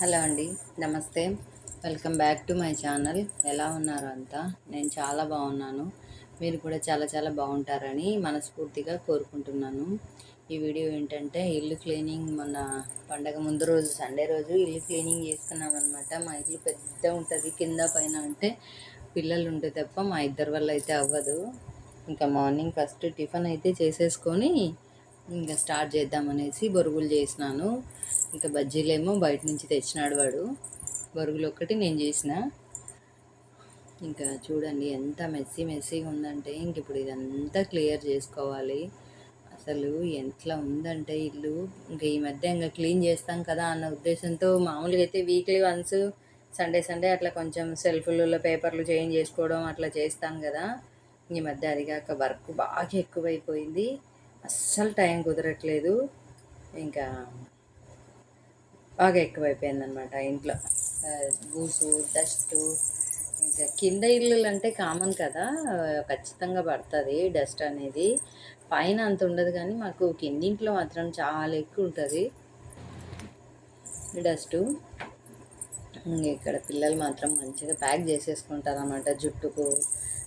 Hello అండి నమస్తే. Welcome back to my channel. ఎలా ఉన్నారు అంతా? నేను చాలా బాగున్నాను. మీరు కూడా చాలా చాలా బాగుంటారని మనస్ఫూర్తిగా కోరుకుంటున్నాను. ఈ వీడియో ఏంటంటే ఇల్లు క్లీనింగ్ మొన్న పండగ ముందు రోజు సండే రోజు ఇల్లు క్లీనింగ్ చేసుకున్నాం అనమాట మా ఇల్లు పెద్ద ఉంటుంది కింద పైన అంటే పిల్లలు ఉంటే తప్ప మా ఇద్దరి వల్ల అయితే అవ్వదు. ఇంకా మార్నింగ్ ఫస్ట్ టిఫిన్ అయితే చేసేసుకొని ఇంకా స్టార్ట్ చేద్దామనేసి బొరుగులు చేసినాను. ఇంకా బజ్జీలేమో బయట నుంచి తెచ్చినాడు వాడు. బరుగులు ఒక్కటి నేను చేసిన. ఇంకా చూడండి ఎంత మెస్సీ మెస్సీగా ఉందంటే ఇంక ఇప్పుడు ఇదంతా క్లియర్ చేసుకోవాలి. అసలు ఎట్లా ఉందంటే ఇల్లు. ఇంకా ఈ మధ్య ఇంకా క్లీన్ చేస్తాం కదా అన్న ఉద్దేశంతో మామూలుగా అయితే వీక్లీ వన్స్ సండే సండే అట్లా కొంచెం సెల్ఫ్లలో పేపర్లు చేంజ్ చేసుకోవడం అట్లా చేస్తాం కదా. ఈ మధ్య అది కాక వర్క్ బాగా ఎక్కువైపోయింది. అస్సలు టైం కుదరట్లేదు. ఇంకా బాగా ఎక్కువైపోయింది అనమాట ఇంట్లో బూసు డస్ట్ ఇంకా కింద ఇల్లులు అంటే కామన్ కదా ఖచ్చితంగా పడుతుంది డస్ట్ అనేది. పైన అంత ఉండదు కానీ మాకు కిందింట్లో మాత్రం చాలా ఎక్కువ ఉంటుంది డస్టు ఇక్కడ పిల్లలు మాత్రం మంచిగా ప్యాక్ చేసేసుకుంటారు అన్నమాట జుట్టుకు.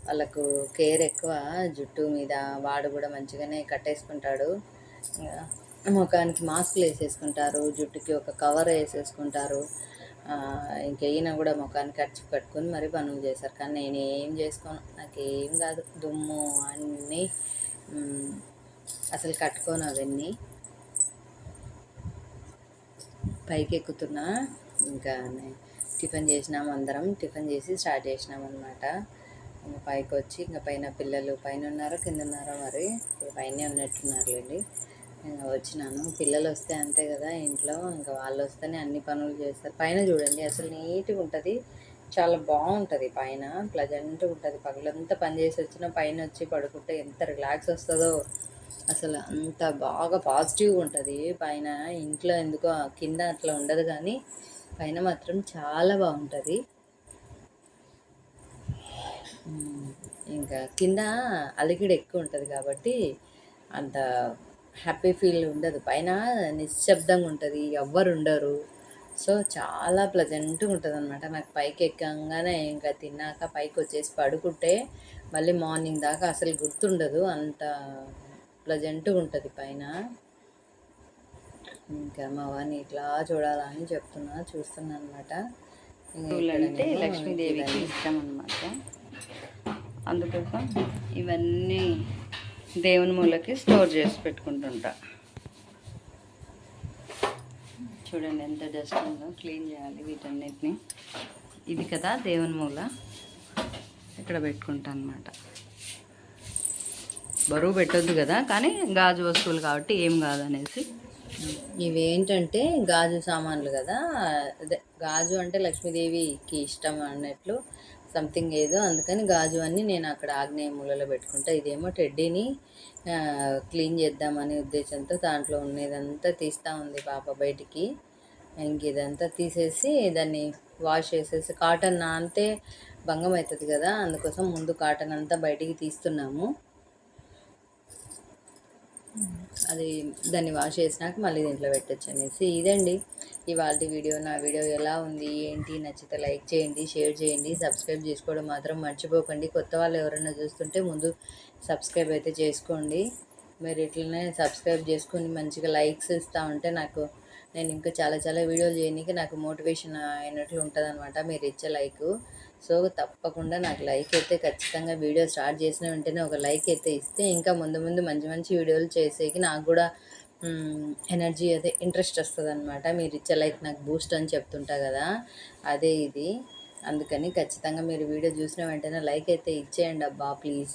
వాళ్ళకు కేర్ ఎక్కువ జుట్టు మీద వాడు కూడా మంచిగానే కట్టేసుకుంటాడు. ఇంకా ముఖానికి మాస్కులు వేసేసుకుంటారు జుట్టుకి ఒక కవర్ వేసేసుకుంటారు. ఆ, ఇంకా ఈయన కూడా ముఖానికి ఖర్చు కట్టుకొని మరి పనులు చేశారు. కానీ నేను ఏం చేసుకోను. నాకేం కాదు. దుమ్ము అన్నీ అసలు కట్టుకోను అవన్నీ. పైకి ఎక్కుతున్నా ఇంకా టిఫిన్ చేసినాం అందరం. టిఫిన్ చేసి స్టార్ట్ చేసినాం అనమాట ఇంకా పైకి వచ్చి ఇంకా పైన పిల్లలు పైన ఉన్నారో కింద ఉన్నారో మరి. పైన ఉన్నట్టున్నారులేండి. ఇంకా వచ్చినాను. పిల్లలు వస్తే అంతే కదా ఇంట్లో ఇంకా వాళ్ళు వస్తేనే అన్ని పనులు చేస్తారు. పైన చూడండి అసలు నీట్గా ఉంటుంది చాలా బాగుంటుంది పైన ప్లజెంట్గా ఉంటుంది పగలంతా పని చేసి వచ్చిన పైన వచ్చి పడుకుంటే ఎంత రిలాక్స్ వస్తుందో. అసలు అంత బాగా పాజిటివ్గా ఉంటుంది పైన ఇంట్లో ఎందుకో కింద అట్లా ఉండదు కానీ పైన మాత్రం చాలా బాగుంటుంది. ఇంకా కింద అలికిడి ఎక్కువ ఉంటుంది కాబట్టి అంత హ్యాపీ ఫీల్ ఉండదు. పైన నిశ్శబ్దంగా ఉంటుంది ఎవ్వరు ఉండరు సో చాలా ప్లజెంట్గా ఉంటుంది అనమాట నాకు పైకి ఎక్కగానే ఇంకా తిన్నాక పైకి వచ్చేసి పడుకుంటే మళ్ళీ మార్నింగ్ దాకా అసలు గుర్తుండదు. అంత ప్లజెంట్గా ఉంటుంది పైన. ఇంకా మా వాడిని ఇట్లా చూడాలని చెప్తున్నా చూస్తున్నా అనమాట పూలంటే లక్ష్మీదేవికి ఇష్టం అన్నమాట అందుకోసం ఇవన్నీ దేవుని మూలకి స్టోర్ చేసి పెట్టుకుంటుంటా. చూడండి ఎంత డస్ట్ ఉందో క్లీన్ చేయాలి వీటన్నిటిని. ఇది కదా దేవుని మూల. ఇక్కడ పెట్టుకుంటా అనమాట బరువు పెట్టొద్దు కదా కానీ గాజు వస్తువులు కాబట్టి ఏం కాదనేసి. ఇవేంటంటే గాజు సామాన్లు కదా. అదే గాజు అంటే లక్ష్మీదేవికి ఇష్టం అన్నట్లు సంథింగ్ ఏదో అందుకని గాజు అన్ని నేను అక్కడ ఆగ్నేయ మూలలో పెట్టుకుంటా. ఇదేమో టెడ్డీని క్లీన్ చేద్దామనే ఉద్దేశంతో దాంట్లో ఉన్నదంతా తీస్తూ ఉంది పాప బయటికి. ఇంక ఇదంతా తీసేసి దాన్ని వాష్ చేసేసి కాటన్ నానితే భంగం అవుతుంది కదా అందుకోసం ముందు కాటన్ అంతా బయటికి తీస్తున్నాము. అది దాన్ని వాష్ చేసినాక మళ్ళీ దీంట్లో పెట్టచ్చు అనేసి ఇదండి. ఇవాళ వీడియో నా వీడియో ఎలా ఉంది ఏంటి నచ్చితే లైక్ చేయండి షేర్ చేయండి సబ్స్క్రైబ్ చేసుకోవడం మాత్రం మర్చిపోకండి. కొత్త వాళ్ళు ఎవరైనా చూస్తుంటే ముందు సబ్స్క్రైబ్ అయితే చేసుకోండి. మీరు ఇట్లనే సబ్స్క్రైబ్ చేసుకొని మంచిగా లైక్స్ ఇస్తూ ఉంటే నాకు నేను ఇంకా చాలా చాలా వీడియోలు చేయడానికి నాకు మోటివేషన్ అయినట్లు ఉంటుంది మీరు ఇచ్చే లైక్. సో తప్పకుండా నాకు లైక్ అయితే ఖచ్చితంగా వీడియో స్టార్ట్ చేసిన వెంటనే ఒక లైక్ అయితే ఇస్తే ఇంకా ముందు ముందు మంచి మంచి వీడియోలు చేసేకి నాకు కూడా ఎనర్జీ అదే ఇంట్రెస్ట్ వస్తుంది అనమాట మీరు ఇచ్చే లైక్ నాకు బూస్ట్ అని చెప్తుంటా కదా అదే ఇది. అందుకని ఖచ్చితంగా మీరు వీడియో చూసిన వెంటనే లైక్ అయితే ఇచ్చేయండి అబ్బా ప్లీజ్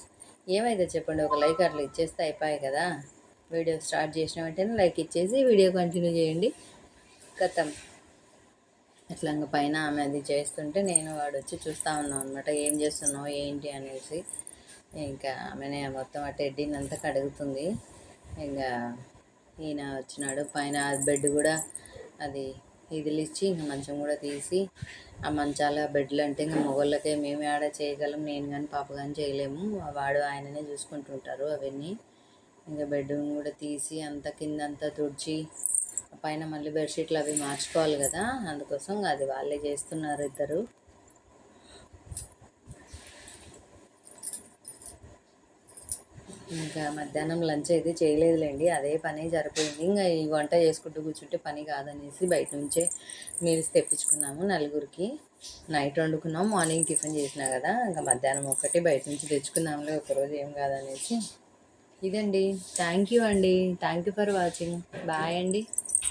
ఏమైతే చెప్పండి ఒక లైక్ అట్లా ఇచ్చేస్తే అయిపోయాయి కదా. వీడియో స్టార్ట్ చేసిన వెంటనే లైక్ ఇచ్చేసి వీడియో కంటిన్యూ చేయండి. కథం. అట్లా ఇంకా పైన ఆమె అది చేస్తుంటే నేను వాడు వచ్చి చూస్తూ ఉన్నాం అనమాట ఏం చేస్తున్నావు? ఏంటి? అనేసి. ఇంకా ఆమెనే మొత్తం ఆ టెడ్డీనంతా కడుగుతుంది. ఇంకా ఈయన వచ్చినాడు. పైన బెడ్ కూడా అది ఇదిలిచ్చి ఇంకా మంచం కూడా తీసి ఆ మంచాల బెడ్లు అంటే ఇంకా మొగళ్ళకే మేము ఆడ చేయగలం నేను కానీ పాప కానీ చేయలేము. వాడు ఆయననే చూసుకుంటుంటారు అవన్నీ. ఇంకా బెడ్ కూడా తీసి అంత కింద అంతా తుడిచి పైన మళ్ళీ బెడ్షీట్లు అవి మార్చుకోవాలి కదా అందుకోసం అది వాళ్ళే చేస్తున్నారు ఇద్దరు. ఇంకా మధ్యాహ్నం లంచ్ అయితే చేయలేదులేండి అదే పని సరిపోయింది. ఇంకా ఈ వంట చేసుకుంటూ కూర్చుంటే పని కాదనేసి బయట నుంచే మీల్స్ తెప్పించుకున్నాము నలుగురికి. నైట్ వండుకున్నాం మార్నింగ్ టిఫిన్ చేసినా కదా ఇంకా మధ్యాహ్నం ఒకటి బయట నుంచి తెచ్చుకుందాంలే ఒకరోజు ఏం కాదనేసి. ఇదండి థ్యాంక్ యూ అండి thank you for watching. Bye అండి.